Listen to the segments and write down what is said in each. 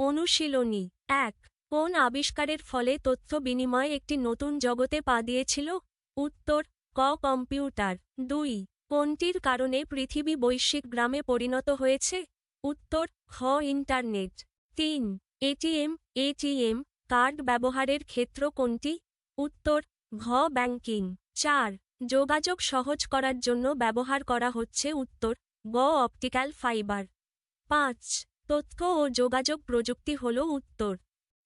অনুশীলনী এক, কোন আবিষ্কারের ফলে তথ্য বিনিময় একটি নতুন জগতে পা দিয়েছিল? উত্তর, ক কম্পিউটার। দুই, কোনটির কারণে পৃথিবী বৈশ্বিক গ্রামে পরিণত হয়েছে? উত্তর, খ ইন্টারনেট। তিন, এটিএম এটিএম, কার্ড ব্যবহারের ক্ষেত্র কোনটি? উত্তর, ঘ ব্যাংকিং। চার, যোগাযোগ সহজ করার জন্য ব্যবহার করা হচ্ছে উত্তর, গ অপটিক্যাল ফাইবার। পাঁচ তথ্য ও যোগাযোগ প্রযুক্তি হল উত্তর।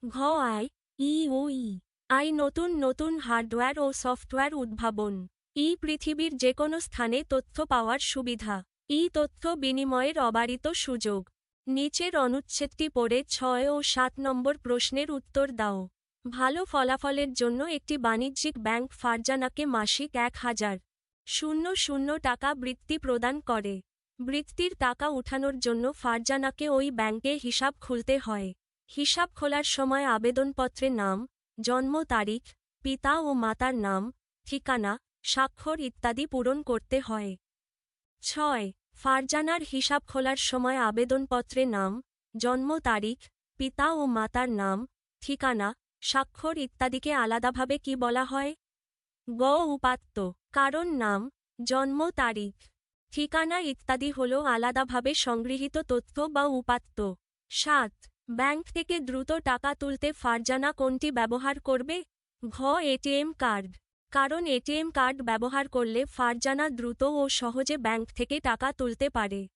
ঘ I, E O E. I নতুন নতুন হার্ডওয়্যার ও সফটওয়্যার উদ্ভাবন। ই পৃথিবীর যে কোনো স্থানে তথ্য পাওয়ার সুবিধা। ই তথ্য বিনিময়ের অবারিত সুযোগ। নিচের অনুচ্ছেদটি পড়ে ছয় ও সাত নম্বর প্রশ্নের উত্তর দাও। ভালো ফলাফলের জন্য একটি বাণিজ্যিক ব্যাংক ফারজানাকে মাসিক এক হাজার শূন্য শূন্য টাকা বৃত্তি প্রদান করে। বৃত্তির টাকা উঠানোর জন্য ফারজানাকে ওই ব্যাংকে হিসাব খুলতে হয়। হিসাব খোলার সময় আবেদনপত্রে নাম, জন্ম তারিখ, পিতা ও মাতার নাম, ঠিকানা, স্বাক্ষর ইত্যাদি পূরণ করতে হয়। ছয়, ফারজানার হিসাব খোলার সময় আবেদনপত্রে নাম, জন্ম তারিখ, পিতা ও মাতার নাম, ঠিকানা, স্বাক্ষর ইত্যাদিকে আলাদাভাবে কি বলা হয়? গ, উপাত্ত, কারণ নাম, জন্ম তারিখ। ঠিকানা ইত্যাদি হল আলাদাভাবে সংগৃহীত তথ্য বা উপাত্ত। সাত, ব্যাংক থেকে দ্রুত টাকা তুলতে ফারজানা কোনটি ব্যবহার করবে? ঘ, এটিএম কার্ড। কারণ এটিএম কার্ড ব্যবহার করলে ফারজানা দ্রুত ও সহজে ব্যাংক থেকে টাকা তুলতে পারে।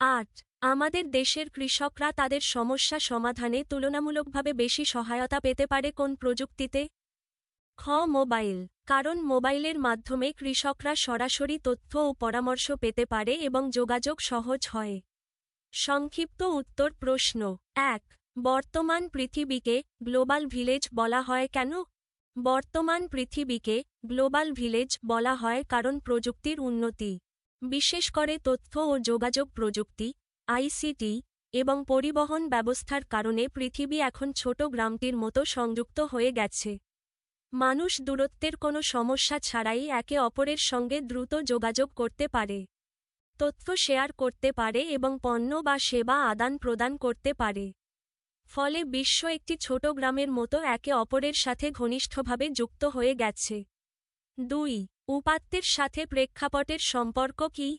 আট, আমাদের দেশের কৃষকরা তাদের সমস্যা সমাধানে তুলনামূলকভাবে বেশি সহায়তা পেতে পারে কোন প্রযুক্তিতে? খ, মোবাইল। কারণ মোবাইলের মাধ্যমে কৃষকরা সরাসরি তথ্য ও পরামর্শ পেতে পারে এবং যোগাযোগ সহজ হয়। সংক্ষিপ্ত উত্তর প্রশ্ন, এক, বর্তমান পৃথিবীকে গ্লোবাল ভিলেজ বলা হয় কেন? বর্তমান পৃথিবীকে গ্লোবাল ভিলেজ বলা হয় কারণ প্রযুক্তির উন্নতি। বিশেষ করে তথ্য ও যোগাযোগ প্রযুক্তি আইসিটি এবং পরিবহন ব্যবস্থার কারণে পৃথিবী এখন ছোট গ্রামটির মতো সংযুক্ত হয়ে গেছে। মানুষ দূরত্বের কোনো সমস্যা ছাড়াই একে অপরের সঙ্গে দ্রুত যোগাযোগ করতে পারে, তথ্য শেয়ার করতে পারে এবং পণ্য বা সেবা আদান প্রদান করতে পারে। ফলে বিশ্ব একটি ছোট গ্রামের মতো একে অপরের সাথে ঘনিষ্ঠভাবে যুক্ত হয়ে গেছে। দুই, উপাত্তের সাথে প্রেক্ষাপটের সম্পর্ক কি?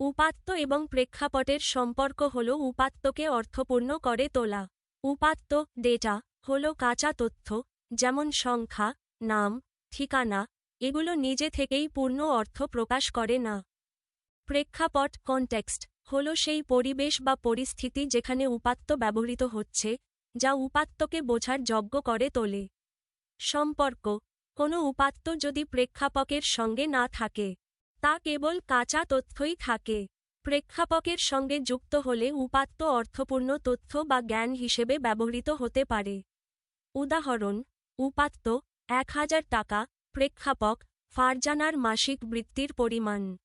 উপাত্ত এবং প্রেক্ষাপটের সম্পর্ক হল উপাত্তকে অর্থপূর্ণ করে তোলা। উপাত্ত, ডেটা, হল কাঁচা তথ্য, যেমন সংখ্যা নাম, ঠিকানা, এগুলো নিজে থেকেই পূর্ণ অর্থ প্রকাশ করে না। প্রেক্ষাপট কনটেক্সট হল সেই পরিবেশ বা পরিস্থিতি যেখানে উপাত্ত ব্যবহৃত হচ্ছে, যা উপাত্তকে বোঝার যোগ্য করে তোলে। সম্পর্ক, কোনো উপাত্ত যদি প্রেক্ষাপকের সঙ্গে না থাকে, তা কেবল কাঁচা তথ্যই থাকে। প্রেক্ষাপকের সঙ্গে যুক্ত হলে উপাত্ত অর্থপূর্ণ তথ্য বা জ্ঞান হিসেবে ব্যবহৃত হতে পারে। উদাহরণ, উপাত্ত এক হাজার টাকা প্রেক্ষাপক ফারজানার মাসিক বৃত্তির পরিমাণ।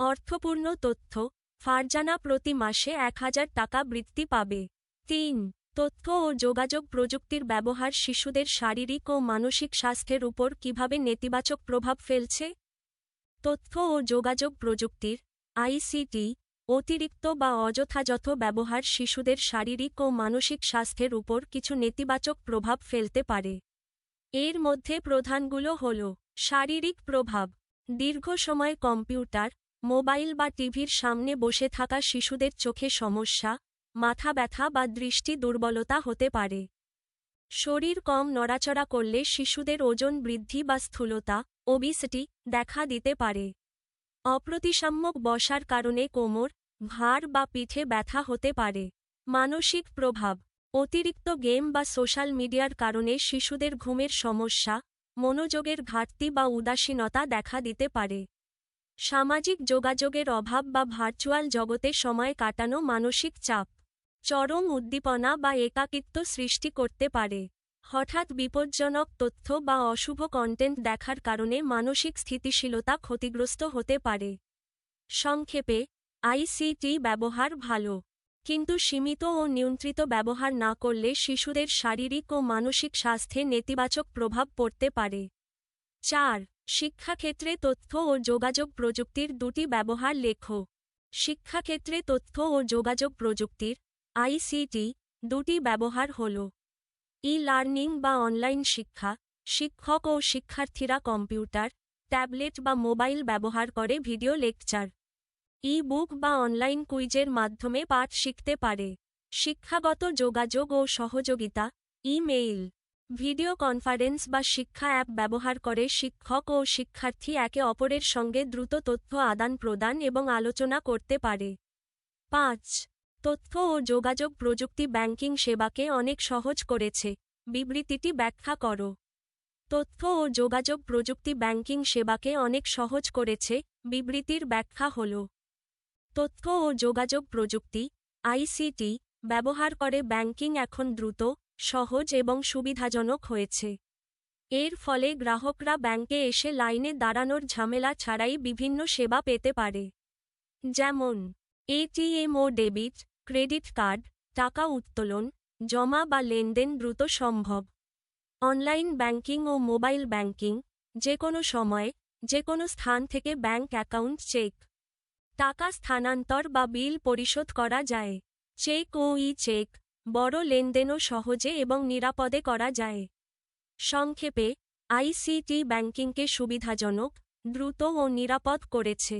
অর্থপূর্ণ তথ্য, ফারজানা প্রতি মাসে এক হাজার টাকা বৃত্তি পাবে। তিন, তথ্য ও যোগাযোগ প্রযুক্তির ব্যবহার শিশুদের শারীরিক ও মানসিক স্বাস্থ্যের উপর কীভাবে নেতিবাচক প্রভাব ফেলছে? তথ্য ও যোগাযোগ প্রযুক্তির আইসিটি অতিরিক্ত বা অযথাযথ ব্যবহার শিশুদের শারীরিক ও মানসিক স্বাস্থ্যের উপর কিছু নেতিবাচক প্রভাব ফেলতে পারে। এর মধ্যে প্রধানগুলো হল, শারীরিক প্রভাব, দীর্ঘ সময় কম্পিউটার, মোবাইল বা টিভির সামনে বসে থাকা শিশুদের চোখে সমস্যা, মাথা ব্যথা বা দৃষ্টি দুর্বলতা হতে পারে। শরীর কম নড়াচড়া করলে শিশুদের ওজন বৃদ্ধি বা স্থূলতা ওবিসিটি দেখা দিতে পারে। অপ্রতিসাম্যক বসার কারণে কোমর ঘাড় বা পিঠে ব্যথা হতে পারে। মানসিক প্রভাব অতিরিক্ত গেম বা সোশ্যাল মিডিয়ার কারণে শিশুদের ঘুমের সমস্যা, মনোযোগের ঘাটতি বা উদাসীনতা দেখা দিতে পারে। সামাজিক যোগাযোগের অভাব বা ভার্চুয়াল জগতে সময় কাটানো মানসিক চাপ, চরম উদ্দীপনা বা একাকিত্ব সৃষ্টি করতে পারে। হঠাৎ বিপজ্জনক তথ্য বা অশুভ কন্টেন্ট দেখার কারণে মানসিক স্থিতিশীলতা ক্ষতিগ্রস্ত হতে পারে। সংক্ষেপে আইসিটি ব্যবহার ভালো। কিন্তু সীমিত ও নিয়ন্ত্রিত ব্যবহার না করলে শিশুদের শারীরিক ও মানসিক স্বাস্থ্যে নেতিবাচক প্রভাব পড়তে পারে। চার, শিক্ষাক্ষেত্রে তথ্য ও যোগাযোগ প্রযুক্তির দুটি ব্যবহার লেখো। শিক্ষাক্ষেত্রে তথ্য ও যোগাযোগ প্রযুক্তির আইসিটি দুটি ব্যবহার হল। ই লার্নিং বা অনলাইন শিক্ষা, শিক্ষক ও শিক্ষার্থীরা কম্পিউটার, ট্যাবলেট বা মোবাইল ব্যবহার করে ভিডিও লেকচার। ই বুক বা অনলাইন কুইজের মাধ্যমে পাঠ শিখতে পারে। শিক্ষাগত যোগাযোগ ও সহযোগিতা, ইমেইল, ভিডিও কনফারেন্স বা শিক্ষা অ্যাপ ব্যবহার করে শিক্ষক ও শিক্ষার্থী একে অপরের সঙ্গে দ্রুত তথ্য আদান প্রদান এবং আলোচনা করতে পারে। পাঁচ, তথ্য ও যোগাযোগ প্রযুক্তি ব্যাংকিং সেবাকে অনেক সহজ করেছে। বিবৃতিটি ব্যাখ্যা করো। তথ্য ও যোগাযোগ প্রযুক্তি ব্যাংকিং সেবাকে অনেক সহজ করেছে। বিবৃতির ব্যাখ্যা হল তথ্য ও যোগাযোগ প্রযুক্তি আইসিটি ব্যবহার করে ব্যাংকিং এখন দ্রুত, সহজ এবং সুবিধাজনক হয়েছে। এর ফলে গ্রাহকরা ব্যাংকে এসে লাইনে দাঁড়ানোর ঝামেলা ছাড়াই বিভিন্ন সেবা পেতে পারে। যেমন এটিএম ও ডেবিট, ক্রেডিট কার্ড, টাকা উত্তোলন, জমা বা লেনদেন দ্রুত সম্ভব। অনলাইন ব্যাংকিং ও মোবাইল ব্যাংকিং যে কোনো সময় যে কোনো স্থান থেকে ব্যাংক অ্যাকাউন্ট চেক। টাকা স্থানান্তর বা বিল পরিশোধ করা যায়। চেক ও ই চেক, বড় লেনদেনও সহজে এবং নিরাপদে করা যায়। সংক্ষেপে আইসিটি ব্যাংকিংকে সুবিধাজনক, দ্রুত ও নিরাপদ করেছে।